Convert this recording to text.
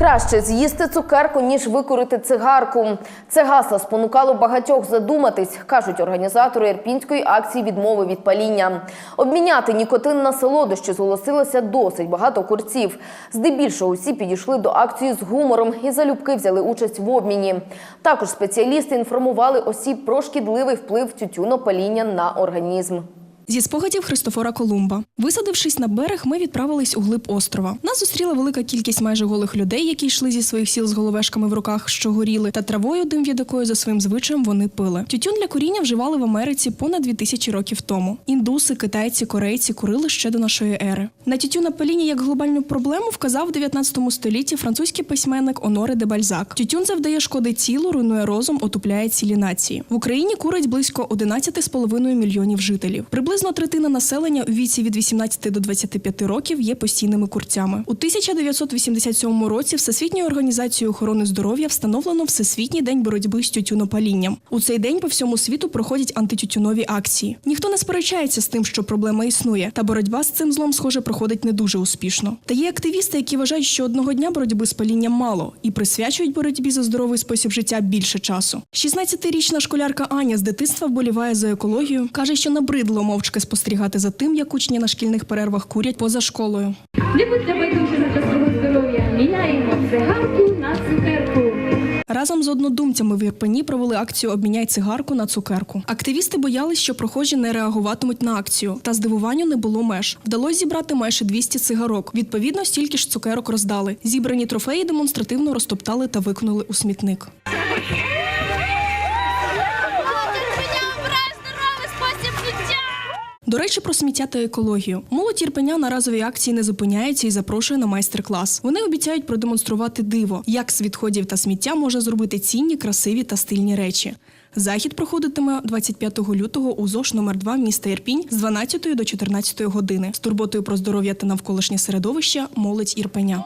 Краще з'їсти цукерку, ніж викурити цигарку. Це гасло спонукало багатьох задуматись, кажуть організатори ірпінської акції відмови від паління. Обміняти нікотин на солодощі зголосилося досить багато курців. Здебільшого усі підійшли до акції з гумором і залюбки взяли участь в обміні. Також спеціалісти інформували осіб про шкідливий вплив тютюнопаління на організм. Зі спогадів Христофора Колумба. Висадившись на берег, ми відправились у глиб острова. Нас зустріла велика кількість майже голих людей, які йшли зі своїх сіл з головешками в руках, що горіли, та травою, дим від якої за своїм звичаєм вони пили. Тютюн для куріння вживали в Америці понад 2000 років тому. Індуси, китайці, корейці курили ще до нашої ери. На тютюнопаління як глобальну проблему вказав в 19 столітті французький письменник Оноре де Бальзак. Тютюн завдає шкоди тілу, руйнує розум, отупляє цілі нації. В Україні курить близько 11,5 мільйонів жителів. Приблизно третина населення у віці від 18 до 25 років є постійними курцями. У 1987 році Всесвітньою організацією охорони здоров'я встановлено Всесвітній день боротьби з тютюнопалінням. У цей день по всьому світу проходять антитютюнові акції. Ніхто не сперечається з тим, що проблема існує, та боротьба з цим злом, схоже, проходить не дуже успішно. Та є активісти, які вважають, що одного дня боротьби з палінням мало і присвячують боротьбі за здоровий спосіб життя більше часу. 16-річна школярка Аня з дитинства вболіває за екологію. каже, що набридло мовчки спостерігати за тим, як учні на шкільних перервах курять поза школою. Не будьте байдужими до свого здоров'я. Міняємо цигарку на цукерку. Разом з однодумцями в Ірпені провели акцію Обміняй цигарку на цукерку. Активісти боялись, що прохожі не реагуватимуть на акцію, та здивуванню не було меж. Вдалося зібрати майже 200 цигарок. Відповідно, стільки ж цукерок роздали. Зібрані трофеї демонстративно розтоптали та викинули у смітник. До речі, про сміття та екологію. Молодь Ірпеня на разовій акції не зупиняється і запрошує на майстер-клас. Вони обіцяють продемонструвати диво, як з відходів та сміття може зробити цінні, красиві та стильні речі. Захід проходитиме 25 лютого у ЗОШ номер 2 міста Ірпінь з 12 до 14 години з турботою про здоров'я та навколишнє середовище молодь Ірпеня.